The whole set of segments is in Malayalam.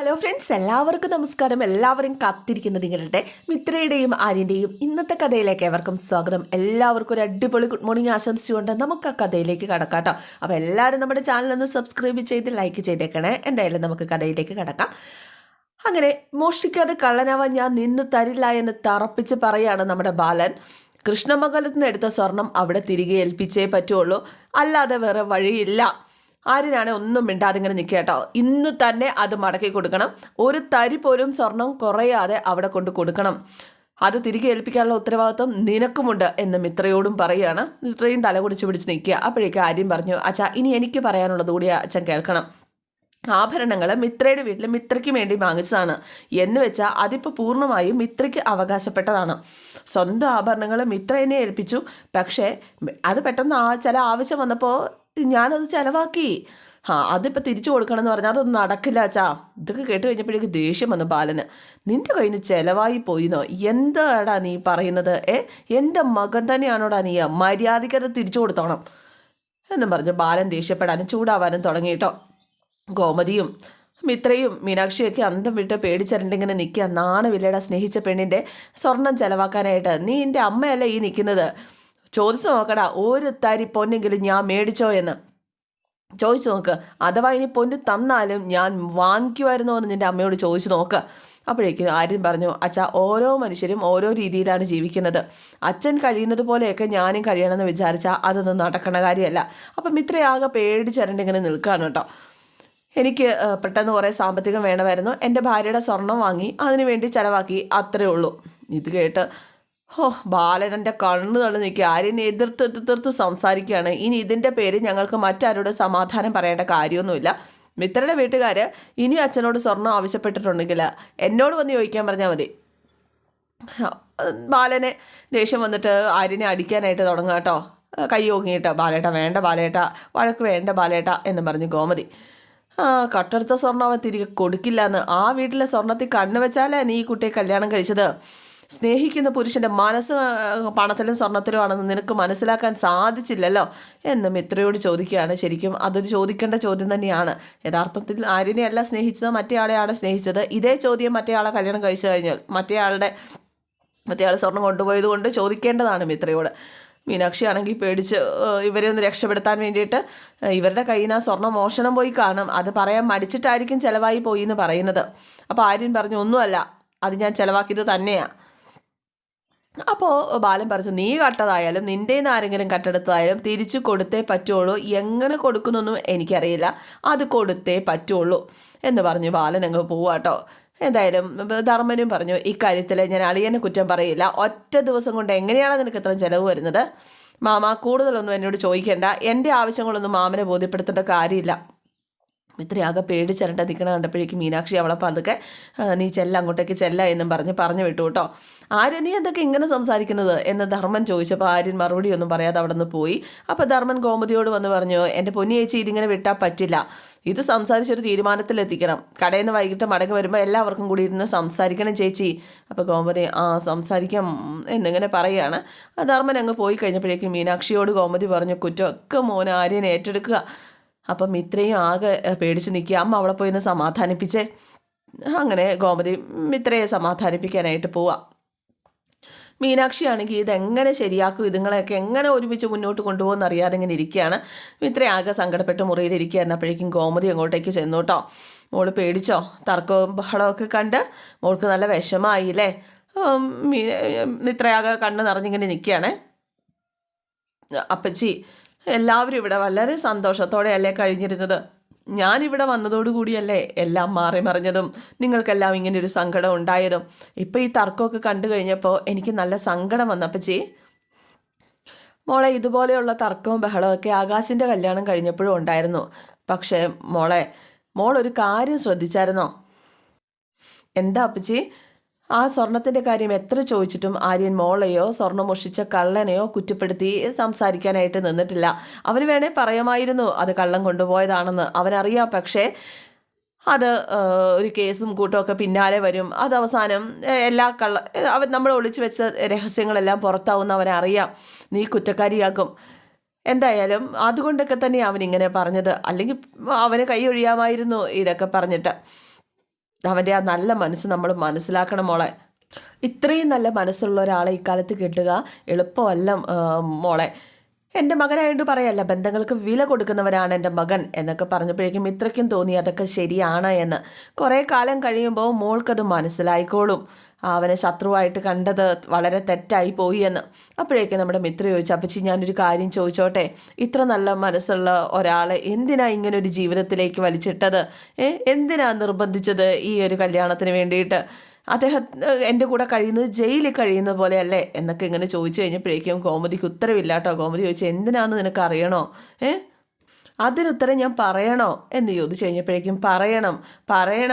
ഹലോ ഫ്രണ്ട്സ് എല്ലാവർക്കും നമസ്കാരം. എല്ലാവരും കാത്തിരിക്കുന്ന നിങ്ങളുടെ മിത്രയുടെയും ആര്യന്റെയും ഇന്നത്തെ കഥയിലേക്ക് എവർക്കും സ്വാഗതം. എല്ലാവർക്കും ഒരു അടിപൊളി ഗുഡ് മോർണിംഗ് ആശംസിച്ചുകൊണ്ട് നമുക്ക് ആ കഥയിലേക്ക് കടക്കാം കേട്ടോ. അപ്പോൾ എല്ലാവരും നമ്മുടെ ചാനൽ ഒന്ന് സബ്സ്ക്രൈബ് ചെയ്ത് ലൈക്ക് ചെയ്തേക്കണേ. എന്തായാലും നമുക്ക് കഥയിലേക്ക് കടക്കാം. അങ്ങനെ മോഷ്ടിക്കാതെ കള്ളനാവാൻ ഞാൻ നിന്ന് തരില്ല എന്ന് തറപ്പിച്ച് പറയാണ് നമ്മുടെ ബാലൻ. കൃഷ്ണമംഗലത്തിന് എടുത്ത സ്വർണം അവിടെ തിരികെ ഏൽപ്പിച്ചേ പറ്റുള്ളൂ. അല്ലാതെ വേറെ വഴിയില്ല. ആര്യനാണ് ഒന്നും മിണ്ടാതെ ഇങ്ങനെ നിൽക്കുക കേട്ടോ. ഇന്ന് തന്നെ അത് മടക്കി കൊടുക്കണം. ഒരു തരി പോലും സ്വർണം കുറയാതെ അവിടെ കൊണ്ട് കൊടുക്കണം. അത് തിരികെ ഏൽപ്പിക്കാനുള്ള ഉത്തരവാദിത്വം നിനക്കുമുണ്ട് എന്ന് മിത്രയോടും പറയുകയാണ്. മിത്രയും തല കുടിച്ച് പിടിച്ച് നിൽക്കുക. അപ്പോഴേക്കും ആര്യം പറഞ്ഞു അച്ഛാ ഇനി എനിക്ക് പറയാനുള്ളത് കൂടി അച്ഛൻ കേൾക്കണം. ആഭരണങ്ങൾ മിത്രയുടെ വീട്ടിൽ മിത്രയ്ക്ക് വേണ്ടി വാങ്ങിച്ചതാണ്. എന്ന് വെച്ചാൽ അതിപ്പോൾ പൂർണമായും മിത്രയ്ക്ക് അവകാശപ്പെട്ടതാണ്. സ്വന്തം ആഭരണങ്ങൾ മിത്ര എന്നെ ഏൽപ്പിച്ചു. പക്ഷേ അത് പെട്ടെന്ന് ആ ചില ആവശ്യം വന്നപ്പോൾ ഞാനത് ചിലവാക്കി. ആ അതിപ്പോൾ തിരിച്ചു കൊടുക്കണം എന്ന് പറഞ്ഞാൽ അതൊന്നും നടക്കില്ല അച്ഛാ. ഇതൊക്കെ കേട്ട് കഴിഞ്ഞപ്പോഴേക്ക് ദേഷ്യം വന്നു ബാലന്. നിന്റെ കയ്യിൽ നിന്ന് ചിലവായി പോയിന്നോ? എന്താടാ നീ പറയുന്നത്? ഏ എന്റെ മകൻ തന്നെയാണോടാ നീ മര്യാദയ്ക്ക് അത് തിരിച്ചു കൊടുത്തോണം? എന്നും പറഞ്ഞ് ബാലൻ ദേഷ്യപ്പെടാനും ചൂടാവാനും തുടങ്ങിയിട്ടോ ഗോമതിയും മിത്രയും മീനാക്ഷിയൊക്കെ അന്തം വിട്ട് പേടിച്ചരണ്ടിങ്ങനെ നിൽക്കുക നാണമില്ലടാ സ്നേഹിച്ച പെണ്ണിന്റെ സ്വർണം ചിലവാക്കാനായിട്ട്. നീ എന്റെ അമ്മയല്ല ഈ നിൽക്കുന്നത് ചോദിച്ചു നോക്കടാ ഒരു തരി പൊന്നെങ്കിലും ഞാൻ മേടിച്ചോ എന്ന്. ചോദിച്ചു നോക്ക് അഥവാ ഇനി പൊന്ന് തന്നാലും ഞാൻ വാങ്ങിക്കുമായിരുന്നോ എന്ന് നിന്റെ അമ്മയോട് ചോദിച്ചു നോക്ക്. അപ്പോഴേക്കും ആര്യൻ പറഞ്ഞു അച്ഛാ ഓരോ മനുഷ്യരും ഓരോ രീതിയിലാണ് ജീവിക്കുന്നത്. അച്ഛൻ കഴിയുന്നത് പോലെയൊക്കെ ഞാനും കഴിയണമെന്ന് വിചാരിച്ചാൽ അതൊന്നും നടക്കണ കാര്യമല്ല. അപ്പം ഇത്രയാകെ പേടിച്ചരണ്ടിങ്ങനെ നിൽക്കുകയാണ് കേട്ടോ. എനിക്ക് പെട്ടെന്ന് കുറേ സാമ്പത്തികം വേണമായിരുന്നു. എന്റെ ഭാര്യയുടെ സ്വർണം വാങ്ങി അതിനു വേണ്ടി ചിലവാക്കി അത്രേ ഉള്ളൂ. ഇത് കേട്ട് ഹോ ബാലനന്റെ കണ്ണ് തള്ളി നിൽക്കുക. ആര്യനെ എതിർത്ത് എതിർത്ത് സംസാരിക്കുകയാണ്. ഇനി ഇതിന്റെ പേര് ഞങ്ങൾക്ക് മറ്റാരോട് സമാധാനം പറയേണ്ട കാര്യമൊന്നുമില്ല. മിത്രയുടെ വീട്ടുകാർ ഇനി അച്ഛനോട് സ്വർണം ആവശ്യപ്പെട്ടിട്ടുണ്ടെങ്കിൽ എന്നോട് വന്ന് ചോദിക്കാൻ പറഞ്ഞാൽ മതി. ബാലനെ ദേഷ്യം വന്നിട്ട് ആര്യനെ അടിക്കാനായിട്ട് തുടങ്ങുക കേട്ടോ. കൈ ഓങ്ങിയിട്ട് ബാലേട്ട വേണ്ട ബാലേട്ട വഴക്ക് വേണ്ട ബാലേട്ട എന്ന് പറഞ്ഞ് ഗോമതി. കട്ടെടുത്ത സ്വർണം അവൻ തിരികെ കൊടുക്കില്ല എന്ന് ആ വീട്ടിലെ സ്വർണത്തിൽ കണ്ണു വെച്ചാലേ നീ ഈ കുട്ടിയെ കല്യാണം കഴിച്ചത്? സ്നേഹിക്കുന്ന പുരുഷന്റെ മനസ്സ് പണത്തിലും സ്വർണത്തിലും ആണെന്ന് നിനക്ക് മനസ്സിലാക്കാൻ സാധിച്ചില്ലല്ലോ? എന്ന് മിത്രയോട് ചോദിക്കുകയാണ്. ശരിക്കും അതൊരു ചോദിക്കേണ്ട ചോദ്യം തന്നെയാണ്. യഥാർത്ഥത്തിൽ ആര്യനെയല്ല സ്നേഹിച്ചത് മറ്റേയാളെയാണ് സ്നേഹിച്ചത്. ഇതേ ചോദ്യം മറ്റേയാളെ കല്യാണം കഴിച്ചു കഴിഞ്ഞാൽ മറ്റേയാളുടെ മറ്റേയാൾ സ്വർണം കൊണ്ടുപോയത് കൊണ്ട് ചോദിക്കേണ്ടതാണ് മിത്രയോട്. മീനാക്ഷി ആണെങ്കിൽ പേടിച്ച് ഇവരെ ഒന്ന് രക്ഷപ്പെടുത്താൻ വേണ്ടിയിട്ട് ഇവരുടെ കയ്യിൽ നിന്ന് ആ സ്വർണം മോഷണം പോയി കാണും. അത് പറയാൻ മടിച്ചിട്ടായിരിക്കും ചിലവായി പോയി എന്ന് പറയുന്നത്. അപ്പോൾ ആര്യൻ പറഞ്ഞു ഒന്നുമല്ല. അത് ഞാൻ ചിലവാക്കിയത് തന്നെയാണ് അപ്പോൾ ബാലൻ പറഞ്ഞു നീ കട്ടതായാലും നിന്റെ നിന്ന് ആരെങ്കിലും കട്ടെടുത്തതായാലും തിരിച്ചു കൊടുത്തേ പറ്റുള്ളൂ. എങ്ങനെ കൊടുക്കുന്നൊന്നും എനിക്കറിയില്ല. അത് കൊടുത്തേ പറ്റുള്ളൂ. എന്ന് പറഞ്ഞു ബാലൻ അങ്ങ് പോവാട്ടോ എന്തായാലും ധർമ്മനും പറഞ്ഞു ഇക്കാര്യത്തിൽ ഞാൻ അളിയനെ കുറ്റം പറയില്ല. ഒറ്റ ദിവസം കൊണ്ട് എങ്ങനെയാണ് നിനക്ക് ഇത്ര ചിലവ് വരുന്നത്? മാമ കൂടുതലൊന്നും എന്നോട് ചോദിക്കേണ്ട. എന്റെ ആവശ്യങ്ങളൊന്നും മാമനെ ബോധ്യപ്പെടുത്തേണ്ട കാര്യമില്ല. ഇത്രയാകെ പേടിച്ചിരണ്ട നിൽക്കണ കണ്ടപ്പോഴേക്കും മീനാക്ഷി അവളെ പതുക്കെ "ആ, നീ ചെല്ല അങ്ങോട്ടേക്ക് ചെല്ല എന്നും പറഞ്ഞ് പറഞ്ഞു വിട്ടു കേട്ടോ. ആര്യൻ നീ എന്തൊക്കെ ഇങ്ങനെ സംസാരിക്കുന്നത് എന്ന് ധർമ്മൻ ചോദിച്ചപ്പോൾ ആര്യൻ മറുപടി ഒന്നും പറയാതെ അവിടെ നിന്ന് പോയി. അപ്പോൾ ധർമ്മൻ ഗോമതിയോട് വന്ന് പറഞ്ഞു എന്റെ പൊന്നി ചേച്ചി ഇതിങ്ങനെ വിട്ടാൽ പറ്റില്ല. ഇത് സംസാരിച്ചൊരു തീരുമാനത്തിലെത്തിക്കണം. കടയിൽ നിന്ന് വൈകിട്ട് മടങ്ങി വരുമ്പോൾ എല്ലാവർക്കും കൂടി ഇരുന്ന് സംസാരിക്കണം ചേച്ചി. അപ്പോൾ ഗോമതി ആ സംസാരിക്കാം എന്നിങ്ങനെ പറയുകയാണ്. ധർമ്മൻ അങ്ങ് പോയി കഴിഞ്ഞപ്പോഴേക്കും മീനാക്ഷിയോട് ഗോമതി പറഞ്ഞു കുറ്റമൊക്കെ മോൻ ആര്യൻ ഏറ്റെടുക്കുക. അപ്പം മിത്രയും ആകെ പേടിച്ച് നിൽക്കുക. അമ്മ അവളെ പോയി ഒന്ന് സമാധാനിപ്പിച്ചേ. അങ്ങനെ ഗോമതി മിത്രയെ സമാധാനിപ്പിക്കാനായിട്ട് പോവാം. മീനാക്ഷിയാണെങ്കിൽ ഇതെങ്ങനെ ശരിയാക്കും? ഇതുങ്ങളെയൊക്കെ എങ്ങനെ ഒരുമിച്ച് മുന്നോട്ട് കൊണ്ടുപോകുമെന്ന് അറിയാതെ ഇങ്ങനെ ഇരിക്കുകയാണ്. ഇത്രയും ആകെ സങ്കടപ്പെട്ട് മുറിയിലിരിക്കുകയായിരുന്നു അപ്പോഴേക്കും ഗോമതി അങ്ങോട്ടേക്ക് ചെന്നു മോൾ പേടിച്ചോ? തർക്കവും ബഹളമൊക്കെ കണ്ട് മോൾക്ക് നല്ല വിഷമായില്ലേ ഇത്രയാകെ കണ്ണ് നിറഞ്ഞിങ്ങനെ നിൽക്കുകയാണേ. അപ്പച്ചി എല്ലാവരും ഇവിടെ വളരെ സന്തോഷത്തോടെയല്ലേ കഴിഞ്ഞിരുന്നത്? ഞാനിവിടെ വന്നതോടുകൂടിയല്ലേ എല്ലാം മാറി മറിഞ്ഞതും നിങ്ങൾക്കെല്ലാം ഇങ്ങനെ ഒരു സങ്കടം ഉണ്ടായതും. ഇപ്പോൾ ഈ തർക്കമൊക്കെ കണ്ടു കഴിഞ്ഞപ്പോൾ എനിക്ക് നല്ല സങ്കടം വന്നപ്പച്ചി. മോളെ ഇതുപോലെയുള്ള തർക്കവും ബഹളവും ഒക്കെ ആകാശിന്റെ കല്യാണം കഴിഞ്ഞപ്പോഴും ഉണ്ടായിരുന്നു. പക്ഷേ മോളെ മോളൊരു കാര്യം ശ്രദ്ധിച്ചായിരുന്നോ? എന്താ അപ്പച്ചി? ആ സ്വർണത്തിന്റെ കാര്യം എത്ര ചോദിച്ചിട്ടും ആര്യൻ മോളെയോ സ്വർണം മോഷിച്ച കള്ളനെയോ കുറ്റപ്പെടുത്തി സംസാരിക്കാനായിട്ട് നിന്നിട്ടില്ല. അവന് വേണേ പറയാമായിരുന്നു അത് കള്ളം കൊണ്ടുപോയതാണെന്ന്. അവനറിയാം പക്ഷേ അത് ഒരു കേസും കൂട്ടമൊക്കെ പിന്നാലെ വരും. അത് അവസാനം എല്ലാ കള്ള അവൻ നമ്മൾ ഒളിച്ചു വെച്ച രഹസ്യങ്ങളെല്ലാം പുറത്താവുന്ന അവനറിയാം നീ കുറ്റക്കാരിയാക്കും. എന്തായാലും അതുകൊണ്ടൊക്കെ തന്നെ അവൻ ഇങ്ങനെ പറഞ്ഞത്. അല്ലെങ്കിൽ അവന് കൈ ഒഴിയാമായിരുന്നു ഇതൊക്കെ പറഞ്ഞിട്ട്. അവന്റെ ആ നല്ല മനസ്സ് നമ്മൾ മനസ്സിലാക്കണം മോളെ. ഇത്രയും നല്ല മനസ്സുള്ള ഒരാളെ ഇക്കാലത്ത് കിട്ടുക എളുപ്പമല്ല മോളെ. എന്റെ മകനായിട്ട് പറയല്ല ബന്ധങ്ങൾക്ക് വില കൊടുക്കുന്നവരാണ് എന്റെ മകൻ എന്നൊക്കെ പറഞ്ഞപ്പോഴേക്കും ഇത്രയ്ക്കും തോന്നി അതൊക്കെ ശരിയാണ് എന്ന്. കുറേ കാലം കഴിയുമ്പോൾ മോൾക്കത് മനസ്സിലായിക്കോളും. അവനെ ശത്രുവായിട്ട് കണ്ടത് വളരെ തെറ്റായി പോയി എന്ന്. അപ്പോഴേക്കും നമ്മുടെ മിത്ര ചോദിച്ചു അപ്പച്ചി ഞാനൊരു കാര്യം ചോദിച്ചോട്ടെ? ഇത്ര നല്ല മനസ്സുള്ള ഒരാളെ എന്തിനാ ഇങ്ങനെ ഒരു ജീവിതത്തിലേക്ക് വലിച്ചിട്ടത്? ഏ എന്തിനാ നിർബന്ധിച്ചത് ഈ ഒരു കല്യാണത്തിന് വേണ്ടിയിട്ട്? അദ്ദേഹം എന്റെ കൂടെ കഴിയുന്നത് ജയിലിൽ കഴിയുന്ന പോലെയല്ലേ? എന്നൊക്കെ ഇങ്ങനെ ചോദിച്ചു കഴിഞ്ഞപ്പോഴേക്കും കോമതിക്ക് ഉത്തരവില്ല കേട്ടോ കോമതി ചോദിച്ചു എന്തിനാന്ന് നിനക്ക് അറിയണോ? ഏ അതിനുത്തരം ഞാൻ പറയണോ എന്ന് ചോദിച്ചു കഴിഞ്ഞപ്പോഴേക്കും പറയണം പറയണ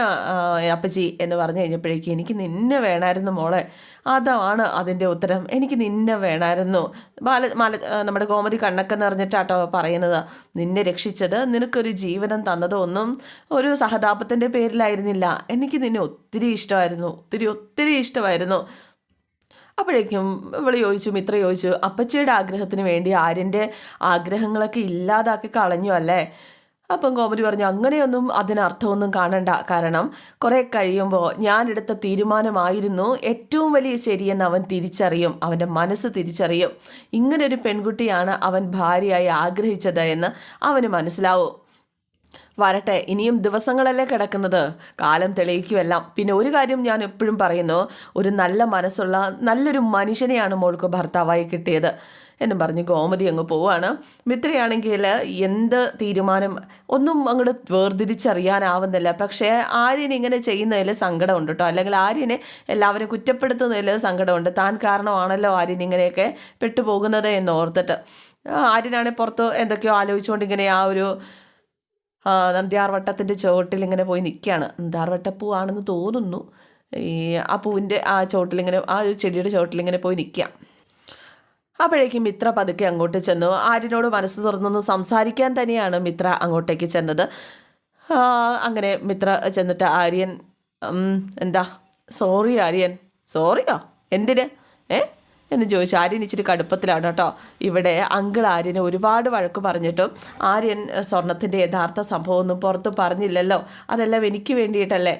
അപ്പച്ചി എന്ന് പറഞ്ഞു കഴിഞ്ഞപ്പോഴേക്കും എനിക്ക് നിന്നെ വേണമായിരുന്നു മോളെ. അതാണ് അതിന്റെ ഉത്തരം. എനിക്ക് നിന്നെ വേണമായിരുന്നു. ബാല മാല നമ്മുടെ ഗോമതി കണ്ണൊക്കെ നിറഞ്ഞിട്ടാട്ടോ പറയുന്നത്. നിന്നെ രക്ഷിച്ചത് നിനക്കൊരു ജീവനം തന്നതോ ഒന്നും ഒരു സഹതാപത്തിന്റെ പേരിലായിരുന്നില്ല. എനിക്ക് നിന്നെ ഒത്തിരി ഇഷ്ടമായിരുന്നു. ഒത്തിരി ഒത്തിരി ഇഷ്ടമായിരുന്നു. അപ്പോഴേക്കും ഇവൾ ചോദിച്ചു മിത്ര ചോദിച്ചു അപ്പച്ചിയുടെ ആഗ്രഹത്തിന് വേണ്ടി ആര്യന്റെ ആഗ്രഹങ്ങളൊക്കെ ഇല്ലാതാക്കി കളഞ്ഞു അല്ലേ? അപ്പം കോമഡി പറഞ്ഞു അങ്ങനെയൊന്നും അതിനർത്ഥമൊന്നും കാണണ്ട. കാരണം കുറേ കഴിയുമ്പോൾ ഞാനെടുത്ത തീരുമാനമായിരുന്നു ഏറ്റവും വലിയ ശരിയെന്ന് അവൻ തിരിച്ചറിയും അവന്റെ മനസ്സ് തിരിച്ചറിയും. ഇങ്ങനൊരു പെൺകുട്ടിയാണ് അവൻ ഭാര്യയായി ആഗ്രഹിച്ചത് എന്ന് അവന് മനസ്സിലാവും. വരട്ടെ ഇനിയും ദിവസങ്ങളല്ലേ കിടക്കുന്നത്? കാലം തെളിയിക്കുമെല്ലാം. പിന്നെ ഒരു കാര്യം ഞാൻ എപ്പോഴും പറയുന്നു ഒരു നല്ല മനസ്സുള്ള നല്ലൊരു മനുഷ്യനെയാണ് മോൾക്ക് ഭർത്താവായി കിട്ടിയത്. എന്നും പറഞ്ഞ് ഗോമതി അങ്ങ് പോവാണ്. മിത്രയാണെങ്കിൽ എന്ത് തീരുമാനം ഒന്നും അങ്ങോട്ട് വേർതിരിച്ചറിയാനാവുന്നില്ല. പക്ഷേ ആര്യനെ ഇങ്ങനെ ചെയ്യുന്നതിൽ സങ്കടമുണ്ട് കേട്ടോ. അല്ലെങ്കിൽ ആര്യനെ എല്ലാവരും കുറ്റപ്പെടുത്തുന്നതിൽ സങ്കടമുണ്ട്. താൻ കാരണമാണല്ലോ ആര്യൻ ഇങ്ങനെയൊക്കെ പെട്ടുപോകുന്നത് എന്ന് ഓർത്തിട്ട്. ആര്യനാണെങ്കിൽ പുറത്ത് എന്തൊക്കെയോ ആലോചിച്ചുകൊണ്ട് ഇങ്ങനെ ആ ഒരു നന്ദ്യാർവട്ടത്തിന്റെ ചുവട്ടിൽ ഇങ്ങനെ പോയി നിൽക്കുകയാണ് നന്ദ്യാർവട്ടപ്പൂവാണെന്ന് തോന്നുന്നു. ഈ ആ പൂവിന്റെ ആ ചുവട്ടിലിങ്ങനെ ആ ഒരു ചെടിയുടെ ചുവട്ടിലിങ്ങനെ പോയി നിൽക്കുക അപ്പോഴേക്കും മിത്ര പതുക്കെ അങ്ങോട്ട് ചെന്നു. ആര്യനോട് മനസ്സ് തുറന്നൊന്ന് സംസാരിക്കാൻ തന്നെയാണ് മിത്ര അങ്ങോട്ടേക്ക് ചെന്നത്. അങ്ങനെ മിത്ര ചെന്നിട്ട് ആര്യൻ എന്താ? സോറി ആര്യൻ. സോറിയോ? എന്തിന്? ഏ? എന്ന് ചോദിച്ചു. ആര്യൻ ഇച്ചിരി കടുപ്പത്തിലാണ് കേട്ടോ. ഇവിടെ അങ്കിൾ ആര്യനെ ഒരുപാട് വഴക്ക് പറഞ്ഞിട്ടും ആര്യൻ സ്വർണത്തിന്റെ യഥാർത്ഥ സംഭവമൊന്നും പുറത്ത് പറഞ്ഞില്ലല്ലോ. അതെല്ലാം എനിക്ക് വേണ്ടിയിട്ടല്ലേ?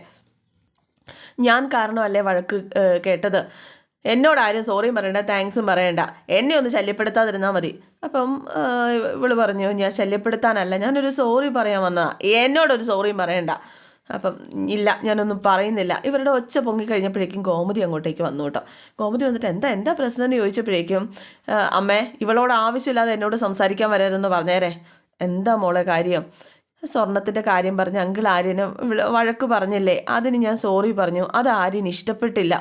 ഞാൻ കാരണമല്ലേ വഴക്ക് കേട്ടത്? എന്നോട് ആരും സോറിയും പറയണ്ട താങ്ക്സും പറയണ്ട. എന്നെ ഒന്ന് ശല്യപ്പെടുത്താതിരുന്നാൽ മതി. അപ്പം ഇവൾ പറഞ്ഞു ഞാൻ ശല്യപ്പെടുത്താനല്ല ഞാനൊരു സോറി പറയാൻ വന്നതാ. എന്നോടൊരു സോറിയും പറയണ്ട. അപ്പം ഇല്ല ഞാനൊന്നും പറയുന്നില്ല. ഇവരുടെ ഒച്ച പൊങ്ങി കഴിഞ്ഞപ്പോഴേക്കും ഗോമതി അങ്ങോട്ടേക്ക് വന്നു കേട്ടോ. ഗോമതി വന്നിട്ട് എന്താ എന്താ പ്രശ്നം? എന്ന് ചോദിച്ചപ്പോഴേക്കും അമ്മേ ഇവളോട് ആവശ്യമില്ലാതെ എന്നോട് സംസാരിക്കാൻ വരരുതെന്ന് പറഞ്ഞേരെ. എന്താ മോളെ കാര്യം? സ്വർണത്തിന്റെ കാര്യം പറഞ്ഞ് അങ്കിൾ ആര്യന് വഴക്ക് പറഞ്ഞില്ലേ? അതിന് ഞാൻ സോറി പറഞ്ഞു. അത് ആര്യന് ഇഷ്ടപ്പെട്ടില്ല.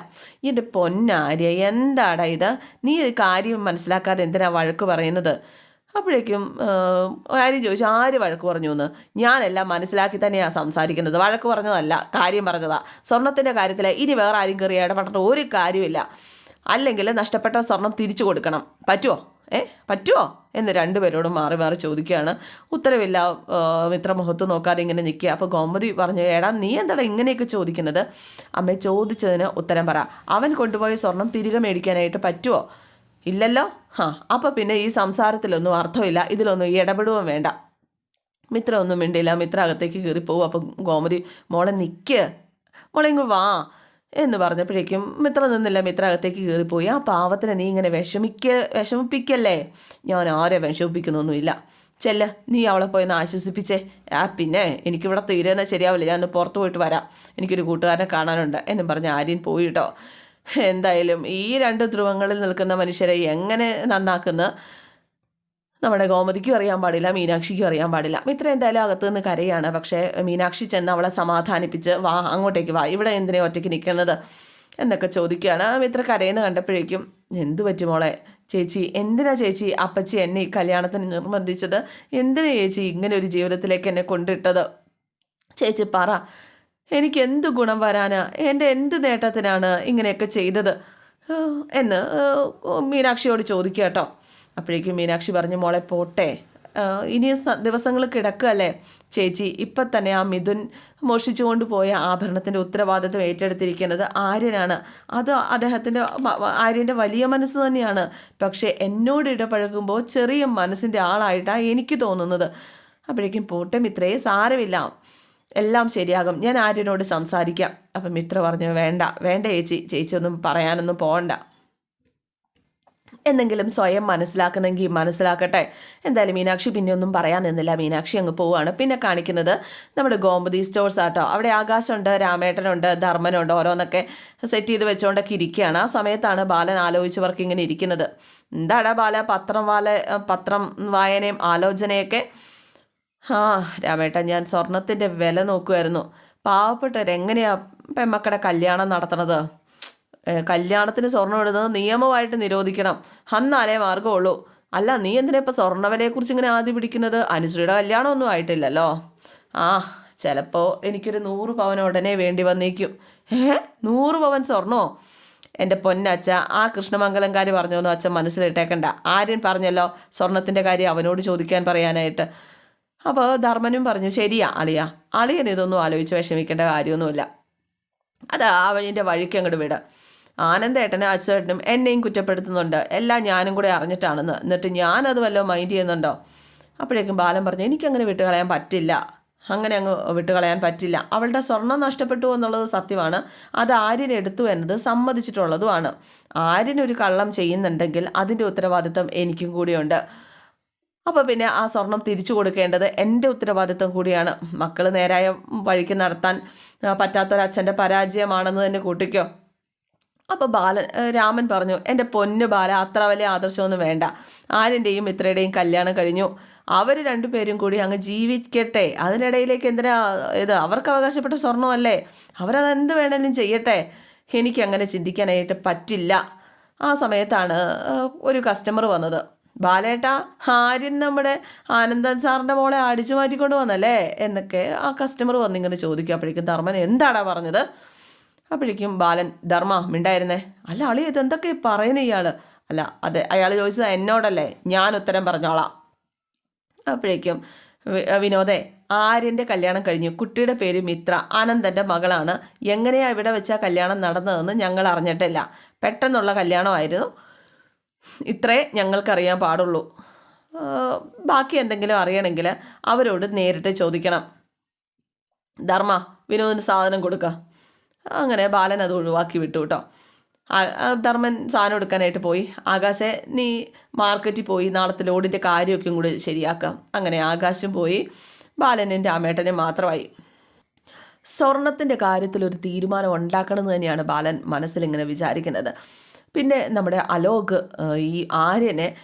എന്റെ പൊന്നാര്യ എന്താടാ ഇത്? നീ കാര്യം മനസ്സിലാക്കാതെ എന്തിനാ വഴക്ക് പറയുന്നത്? അപ്പോഴേക്കും ആര്യം ചോദിച്ചു ആര് വഴക്ക് പറഞ്ഞു എന്ന്? ഞാനെല്ലാം മനസ്സിലാക്കി തന്നെയാണ് സംസാരിക്കുന്നത്. വഴക്ക് പറഞ്ഞതല്ല കാര്യം പറഞ്ഞതാ. സ്വർണത്തിന്റെ കാര്യത്തിൽ ഇനി വേറെ ആരും കയറി ഇടപെട്ടിട്ട് ഒരു കാര്യമില്ല. അല്ലെങ്കിൽ നഷ്ടപ്പെട്ട സ്വർണം തിരിച്ചു കൊടുക്കണം. പറ്റുമോ ഏ പറ്റുമോ എന്ന് രണ്ടുപേരോടും മാറി മാറി ചോദിക്കുകയാണ്. ഉത്തരവില്ല മിത്രമുഖത്ത് നോക്കാതെ ഇങ്ങനെ നിൽക്കുക. അപ്പോൾ ഗോമതി പറഞ്ഞു എടാ നീ എന്താടാ ഇങ്ങനെയൊക്കെ ചോദിക്കുന്നത്? അമ്മ ചോദിച്ചതിന് ഉത്തരം പറ. അവൻ കൊണ്ടുപോയ സ്വർണം തിരികെ മേടിക്കാനായിട്ട് പറ്റുമോ ഇല്ലല്ലോ? ഹാ അപ്പോൾ പിന്നെ ഈ സംസാരത്തിലൊന്നും അർത്ഥമില്ല. ഇതിലൊന്നും ഇടപെടുകയും വേണ്ട. മിത്ര ഒന്നും മിണ്ടില്ല. മിത്ര അകത്തേക്ക് കയറിപ്പോവും. അപ്പം ഗോമതി മോളെ നിൽക്ക് മോളെ ഇങ്ങ് വാ എന്ന് പറഞ്ഞപ്പോഴേക്കും മിത്ര നിന്നില്ല. മിത്ര അകത്തേക്ക് കയറിപ്പോയി. ആ പാവത്തിനെ നീ ഇങ്ങനെ വിഷമിക്ക വിഷമിപ്പിക്കല്ലേ? ഞാൻ ആരെ വിഷമിപ്പിക്കുന്നൊന്നുമില്ല. ചെല്ല നീ അവളെ പോയി ഒന്ന് ആശ്വസിപ്പിച്ചേ. ആ പിന്നെ എനിക്കിവിടെ തീരുന്ന ശരിയാവില്ല. ഞാൻ ഒന്ന് പുറത്ത് പോയിട്ട് വരാം. എനിക്കൊരു കൂട്ടുകാരനെ കാണാനുണ്ട് എന്നും പറഞ്ഞ് ആര്യൻ പോയി കേട്ടോ എന്തായാലും ഈ രണ്ട് ധ്രുവങ്ങളിൽ നിൽക്കുന്ന മനുഷ്യരെ എങ്ങനെ നന്നാക്കുന്ന? നമ്മുടെ ഗോമതിക്കും അറിയാൻ പാടില്ല മീനാക്ഷിക്കും അറിയാൻ പാടില്ല. മിത്ര എന്തായാലും അകത്തു നിന്ന് കരയാണ്. പക്ഷേ മീനാക്ഷി ചെന്ന് അവളെ സമാധാനിപ്പിച്ച് വാ അങ്ങോട്ടേക്ക് വാ. ഇവിടെ എന്തിനാ ഒറ്റയ്ക്ക് നിൽക്കുന്നത്? എന്നൊക്കെ ചോദിക്കുകയാണ്. മിത്ര കരയെന്ന് കണ്ടപ്പോഴേക്കും എന്തു പറ്റും മോളെ? ചേച്ചി എന്തിനാ ചേച്ചി അപ്പച്ചി എന്നെ ഈ കല്യാണത്തിന് നിർബന്ധിച്ചത്? എന്തിനാ ചേച്ചി ഇങ്ങനെ ഒരു ജീവിതത്തിലേക്ക് എന്നെ കൊണ്ടിട്ടത്? ചേച്ചി പറ. എനിക്ക് എന്ത് ഗുണം വരാനാ? എന്റെ എന്ത് നേട്ടത്തിനാണ് ഇങ്ങനെയൊക്കെ ചെയ്തത്? എന്ന് മീനാക്ഷിയോട് ചോദിക്കുക കേട്ടോ. അപ്പോഴേക്കും മീനാക്ഷി പറഞ്ഞു മോളെ പോട്ടെ. ഇനി ദിവസങ്ങൾ കിടക്കുകയല്ലേ? ചേച്ചി ഇപ്പം തന്നെ ആ മിഥുൻ മോഷിച്ചുകൊണ്ട് പോയ ആഭരണത്തിന്റെ ഉത്തരവാദിത്വം ഏറ്റെടുത്തിരിക്കുന്നത് ആര്യനാണ്. അത് അദ്ദേഹത്തിന്റെ ആര്യന്റെ വലിയ മനസ്സ് തന്നെയാണ്. പക്ഷേ എന്നോട് ഇടപഴകുമ്പോൾ ചെറിയ മനസ്സിന്റെ ആളായിട്ടാണ് എനിക്ക് തോന്നുന്നത്. അപ്പോഴേക്കും പോട്ടെ മിത്രയെ സാരമില്ല. എല്ലാം ശരിയാകും. ഞാൻ ആര്യനോട് സംസാരിക്കാം. അപ്പം മിത്ര പറഞ്ഞു വേണ്ട വേണ്ട ചേച്ചി ചേച്ചി ഒന്നും പറയാനൊന്നും പോകണ്ട എന്തെങ്കിലും സ്വയം മനസ്സിലാക്കുന്നെങ്കിൽ മനസ്സിലാക്കട്ടെ. എന്തായാലും മീനാക്ഷി പിന്നെ ഒന്നും പറയാൻ നിന്നില്ല. മീനാക്ഷി അങ്ങ് പോവുകയാണ് പിന്നെ കാണിക്കുന്നത് നമ്മുടെ ഗോമതി സ്റ്റോഴ്സ് ആട്ടോ. അവിടെ ആകാശമുണ്ട് രാമേട്ടനുണ്ട് ധർമ്മനുണ്ട് ഓരോന്നൊക്കെ സെറ്റ് ചെയ്ത് വെച്ചുകൊണ്ടൊക്കെ ഇരിക്കുകയാണ്. ആ സമയത്താണ് ബാലൻ ആലോചിച്ചവർക്ക് ഇങ്ങനെ ഇരിക്കുന്നത്. എന്താടാ ബാല പത്രം വാല പത്രം വായനയും ആലോചനയൊക്കെ ആ രാമേട്ട ഞാൻ സ്വർണത്തിന്റെ വില നോക്കുമായിരുന്നു പാവപ്പെട്ടവരെങ്ങനെയാ പെമ്മക്കടെ കല്യാണം നടത്തണത്? കല്യാണത്തിന് സ്വർണം ഇടുന്നത് നിയമമായിട്ട് നിരോധിക്കണം. അന്നാലേ മാർഗമുള്ളൂ അല്ല നീ എന്തിനാ ഇപ്പം സ്വർണവിലയെക്കുറിച്ച് ഇങ്ങനെ ആദ്യം പിടിക്കുന്നത്? അനുശ്രീയുടെ കല്യാണമൊന്നും ആയിട്ടില്ലല്ലോ. ആ ചിലപ്പോൾ എനിക്കൊരു നൂറ് പവൻ ഉടനെ വേണ്ടി വന്നേക്കും. ഏ നൂറ് പവൻ സ്വർണോ? എന്റെ പൊന്നച്ഛ ആ കൃഷ്ണമംഗലംകാരി പറഞ്ഞൊന്നും അച്ഛൻ മനസ്സിലിട്ടേക്കണ്ട. ആര്യൻ പറഞ്ഞല്ലോ സ്വർണത്തിന്റെ കാര്യം അവനോട് ചോദിക്കാൻ പറയാനായിട്ട്. അപ്പോൾ ധർമ്മനും പറഞ്ഞു ശരിയാ അളിയ. അളിയൻ ഇതൊന്നും ആലോചിച്ച് വിഷമിക്കേണ്ട കാര്യമൊന്നുമില്ല. അത് ആ വഴിന്റെ വഴിക്ക് അങ്ങോട്ട് വിട്. ആനന്ദേട്ടനും അച്ഛേട്ടനും എന്നെയും കുറ്റപ്പെടുത്തുന്നുണ്ട്. എല്ലാം ഞാനും കൂടെ അറിഞ്ഞിട്ടാണെന്ന്. എന്നിട്ട് ഞാനത് വല്ലതും മൈൻഡ് ചെയ്യുന്നുണ്ടോ? അപ്പോഴേക്കും ബാലൻ പറഞ്ഞു എനിക്കങ്ങനെ വിട്ടുകളയാൻ പറ്റില്ല. അങ്ങനെ അങ്ങ് വിട്ടുകളയാൻ പറ്റില്ല. അവളുടെ സ്വർണം നഷ്ടപ്പെട്ടു എന്നുള്ളത് സത്യമാണ്. അത് ആര്യൻ എടുത്തു എന്നത് സമ്മതിച്ചിട്ടുള്ളതുമാണ്. ആര്യൻ ഒരു കള്ളം ചെയ്യുന്നുണ്ടെങ്കിൽ അതിന്റെ ഉത്തരവാദിത്വം എനിക്കും കൂടിയുണ്ട്. അപ്പോൾ പിന്നെ ആ സ്വർണം തിരിച്ചു കൊടുക്കേണ്ടത് എന്റെ ഉത്തരവാദിത്വം കൂടിയാണ്. മക്കൾ നേരായ വഴിക്ക് നടത്താൻ പറ്റാത്തൊരച്ഛന്റെ പരാജയമാണെന്ന് തന്നെ കൂട്ടിക്കോ. അപ്പോൾ ബാലൻ രാമൻ പറഞ്ഞു എന്റെ പൊന്നു ബാല അത്ര വലിയ ആദർശമൊന്നും വേണ്ട. ആര്യന്റെയും മിത്രയുടെയും കല്യാണം കഴിഞ്ഞു. അവർ രണ്ടുപേരും കൂടി അങ്ങ് ജീവിക്കട്ടെ. അതിനിടയിലേക്ക് എന്തിനാ ഇത് അവർക്ക് അവകാശപ്പെട്ട സ്വർണമല്ലേ അവരത് എന്ത് വേണമെങ്കിലും ചെയ്യട്ടെ. എനിക്കങ്ങനെ ചിന്തിക്കാനായിട്ട് പറ്റില്ല. ആ സമയത്താണ് ഒരു കസ്റ്റമർ വന്നത്. ബാലേട്ട ആര്യൻ നമ്മുടെ ആനന്ദൻ സാറിന്റെ മോളെ അടിച്ചു മാറ്റിക്കൊണ്ട് വന്നല്ലേ? എന്നൊക്കെ ആ കസ്റ്റമർ വന്നിങ്ങനെ ചോദിക്കും. അപ്പോഴേക്കും ധർമ്മൻ എന്താടാ പറഞ്ഞത്? അപ്പോഴേക്കും ബാലൻ ധർമ്മ മിണ്ടായിരുന്നേ? അല്ല അളി ഇതെന്തൊക്കെ പറയുന്നു ഇയാൾ അല്ല അതെ അയാൾ ചോദിച്ചത് എന്നോടല്ലേ. ഞാൻ ഉത്തരം പറഞ്ഞോളാം. അപ്പോഴേക്കും വിനോദേ ആര്യന്റെ കല്യാണം കഴിഞ്ഞു. കുട്ടിയുടെ പേര് മിത്ര. ആനന്ദന്റെ മകളാണ്. എങ്ങനെയാണ് ഇവിടെ വെച്ചാൽ കല്യാണം നടന്നതെന്ന് ഞങ്ങൾ അറിഞ്ഞിട്ടില്ല. പെട്ടെന്നുള്ള കല്യാണമായിരുന്നു. ഇത്രേ ഞങ്ങൾക്കറിയാൻ പാടുള്ളൂ. ബാക്കി എന്തെങ്കിലും അറിയണമെങ്കിൽ അവരോട് നേരിട്ട് ചോദിക്കണം. ധർമ്മ വിനോദിന് സാധനം കൊടുക്കുക അങ്ങനെ ബാലൻ അത് ഒഴിവാക്കി വിട്ടു കേട്ടോ. ധർമ്മൻ സാധനം എടുക്കാനായിട്ട് പോയി. ആകാശെ നീ മാർക്കറ്റിൽ പോയി നാളത്തെ ലോഡിന്റെ കാര്യമൊക്കെയും കൂടി ശരിയാക്കാം. അങ്ങനെ ആകാശം പോയി ബാലനും രാമേട്ടനും മാത്രമായി. സ്വർണത്തിന്റെ കാര്യത്തിൽ ഒരു തീരുമാനം ഉണ്ടാക്കണമെന്ന് തന്നെയാണ് ബാലൻ മനസ്സിലിങ്ങനെ വിചാരിക്കുന്നത്. പിന്നെ നമ്മുടെ അലോക് ഈ ആര്യനെ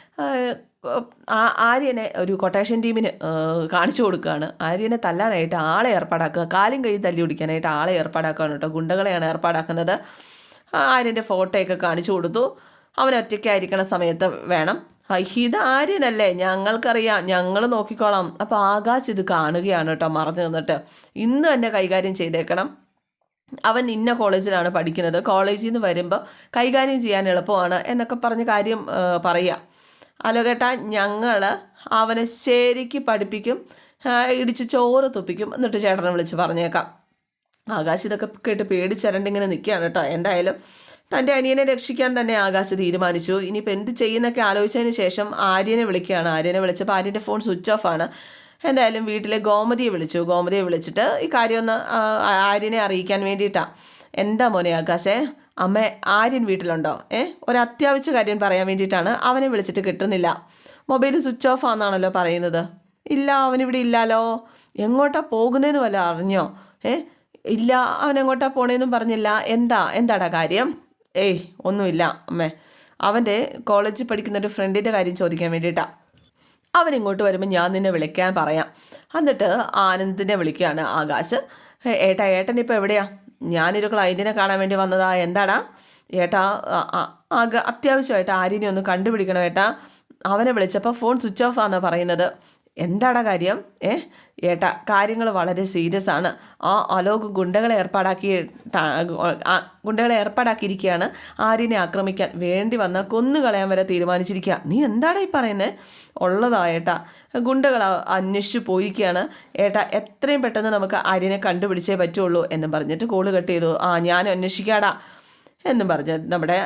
ആ- ആര്യനെ ഒരു കൊട്ടേഷൻ ടീമിന് കാണിച്ചു കൊടുക്കുകയാണ് ആര്യനെ തല്ലാനായിട്ട് ആളെ ഏർപ്പാടാക്കുക കാലും കൈ തല്ലി പിടിക്കാനായിട്ട് ആളെ ഏർപ്പാടാക്കുകയാണ് കേട്ടോ. ഗുണ്ടകളെയാണ് ഏർപ്പാടാക്കുന്നത്. ആര്യന്റെ ഫോട്ടോയൊക്കെ കാണിച്ചു കൊടുത്തു. അവൻ ഒറ്റയ്ക്കായിരിക്കണ സമയത്ത് വേണം. ഇത് ആര്യനല്ലേ? ഞങ്ങൾക്കറിയാം. ഞങ്ങൾ നോക്കിക്കോളാം. അപ്പോൾ ആകാശ് ഇത് കാണുകയാണ് കേട്ടോ മറഞ്ഞു നിന്നിട്ട്. ഇന്ന് തന്നെ കൈകാര്യം ചെയ്തേക്കണം. അവൻ ഇന്ന കോളേജിലാണ് പഠിക്കുന്നത്. കോളേജിൽ നിന്ന് വരുമ്പോൾ കൈകാര്യം ചെയ്യാൻ എളുപ്പമാണ് എന്നൊക്കെ പറഞ്ഞ് കാര്യം പറയുക അലോകേട്ട ഞങ്ങൾ അവനെ ശരിക്ക് പഠിപ്പിക്കും ഇടിച്ച് ചോറ് തുപ്പിക്കും എന്നിട്ട് ചേട്ടനെ വിളിച്ച് പറഞ്ഞേക്കാം. ആകാശ് ഇതൊക്കെ കേട്ട് പേടിച്ചരണ്ടിങ്ങനെ നിൽക്കുകയാണ് കേട്ടോ. എന്തായാലും തന്റെ അനിയനെ രക്ഷിക്കാൻ തന്നെ ആകാശ് തീരുമാനിച്ചു. ഇനിയിപ്പോൾ എന്ത് ചെയ്യുന്നൊക്കെ ആലോചിച്ചതിന് ശേഷം ആര്യനെ വിളിക്കുകയാണ്. ആര്യനെ വിളിച്ചപ്പോൾ ആര്യന്റെ ഫോൺ സ്വിച്ച് ഓഫ് ആണ്. എന്തായാലും വീട്ടിലെ ഗോമതിയെ വിളിച്ചു. ഗോമതിയെ വിളിച്ചിട്ട് ഈ കാര്യം ഒന്ന് ആര്യനെ അറിയിക്കാൻ വേണ്ടിയിട്ടാണ് എന്താ മോനെ ആകാശേ? അമ്മ ആര്യൻ വീട്ടിലുണ്ടോ? ഏ? ഒരു അത്യാവശ്യ കാര്യം പറയാൻ വേണ്ടിയിട്ടാണ് അവനെ വിളിച്ചിട്ട് കിട്ടുന്നില്ല. മൊബൈൽ സ്വിച്ച് ഓഫ് ആണെന്നാണല്ലോ പറയുന്നത്. ഇല്ല അവനിവിടെ ഇല്ലാലോ? എങ്ങോട്ടാ പോകുന്നതെന്ന് വല്ല അറിഞ്ഞോ? ഏ? ഇല്ല അവൻ എങ്ങോട്ടാ പോണേന്നും പറഞ്ഞില്ല. എന്താ? എന്താടാ കാര്യം? ഏയ് ഒന്നുമില്ല അമ്മേ. അവന്റെ കോളേജിൽ പഠിക്കുന്ന ഒരു ഫ്രണ്ടിന്റെ കാര്യം ചോദിക്കാൻ വേണ്ടിയിട്ടാ. അവൻ ഇങ്ങോട്ട് വരുമ്പോൾ ഞാൻ നിന്നെ വിളിക്കാൻ പറയാം. എന്നിട്ട് ആനന്ദിനെ വിളിക്കുകയാണ് ആകാശ്. ഏട്ടാ ഏട്ടൻ ഇപ്പോൾ എവിടെയാ? ഞാനൊരു ക്ലൈന്റിനെ കാണാൻ വേണ്ടി വന്നതാ. എന്താടാ? ഏട്ടാ ആകെ അത്യാവശ്യമായിട്ട് ആര്യനെ ഒന്ന് കണ്ടുപിടിക്കണം ഏട്ടാ. അവനെ വിളിച്ചപ്പോൾ ഫോൺ സ്വിച്ച് ഓഫ് ആണെന്നാണ് പറയുന്നത്. എന്താടാ കാര്യം? ഏ? ഏട്ടാ കാര്യങ്ങൾ വളരെ സീരിയസ് ആണ്. ആ അലോക് ഗുണ്ടകളെ ഏർപ്പാടാക്കി ഗുണ്ടകളെ ഏർപ്പാടാക്കിയിരിക്കുകയാണ് ആര്യനെ ആക്രമിക്കാൻ വേണ്ടി വന്ന കൊന്നുകളയാൻ വരെ തീരുമാനിച്ചിരിക്കുക നീ എന്താടാ ഈ പറയുന്നത് ഉള്ളതാ ഏട്ട. ഗുണ്ടകൾ അന്വേഷിച്ച് പോയിരിക്കുകയാണ് ഏട്ടാ എത്രയും പെട്ടെന്ന് നമുക്ക് ആര്യനെ കണ്ടുപിടിച്ചേ പറ്റുള്ളൂ എന്ന് പറഞ്ഞിട്ട് കോൾ കട്ട് ചെയ്തു. ആ ഞാൻ അന്വേഷിക്കാടാ. എന്നും പറഞ്ഞ് നമ്മുടെ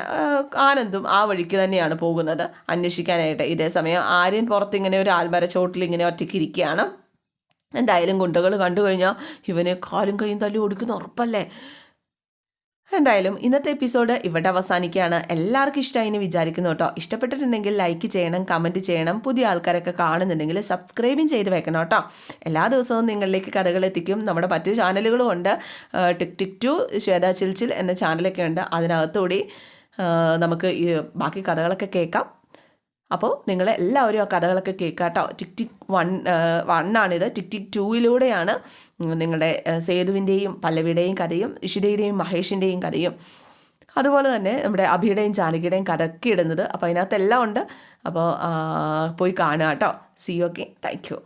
ആനന്ദും ആ വഴിക്ക് തന്നെയാണ് പോകുന്നത്. അന്വേഷിക്കാനായിട്ട് ഇതേ സമയം ആര്യൻ പുറത്തിങ്ങനെ ഒരു ആൽമര ചോട്ടിൽ ഇങ്ങനെ ഒറ്റയ്ക്ക് ഇരിക്കുകയാണ്. എന്തായാലും ഗുണ്ടകൾ കണ്ടു കഴിഞ്ഞാൽ ഇവനെ കാലും കൈയും തല്ലി ഓടിക്കുന്ന ഉറപ്പല്ലേ? എന്തായാലും ഇന്നത്തെ എപ്പിസോഡ് ഇവിടെ അവസാനിക്കുകയാണ്. എല്ലാവർക്കും ഇഷ്ടമായി എന്ന് വിചാരിക്കുന്നു കേട്ടോ. ഇഷ്ടപ്പെട്ടിട്ടുണ്ടെങ്കിൽ ലൈക്ക് ചെയ്യണം കമന്റ് ചെയ്യണം പുതിയ ആൾക്കാരൊക്കെ കാണുന്നുണ്ടെങ്കിൽ സബ്സ്ക്രൈബും ചെയ്ത് വെക്കണം കേട്ടോ. എല്ലാ ദിവസവും നിങ്ങളിലേക്ക് കഥകൾ എത്തിക്കും. നമ്മുടെ മറ്റു ചാനലുകളും ഉണ്ട്. ടിക് ടിക് ടു ശ്വേത ചിൽച്ചിൽ എന്ന ചാനലൊക്കെ ഉണ്ട്. അതിനകത്തുകൂടി നമുക്ക് ഈ ബാക്കി കഥകളൊക്കെ കേൾക്കാം. അപ്പോൾ നിങ്ങൾ എല്ലാവരും ആ കഥകളൊക്കെ കേൾക്കാട്ടോ. കേട്ടോ ടിക് ടിക് വൺ വണ്ണാണിത്. ടിക് ടിക് ടൂയിലൂടെയാണ് നിങ്ങളുടെ സേതുവിന്റെയും പല്ലവിയുടെയും കഥയും ഇഷിതയുടെയും മഹേഷിന്റെയും കഥയും. അതുപോലെ തന്നെ നമ്മുടെ അഭിയുടെയും ജാനകിയുടെയും കഥയൊക്കെ ഇടുന്നത്. അപ്പോൾ അതിനകത്തെല്ലാം ഉണ്ട്. അപ്പോൾ പോയി കാണുക കേട്ടോ. C okay thank you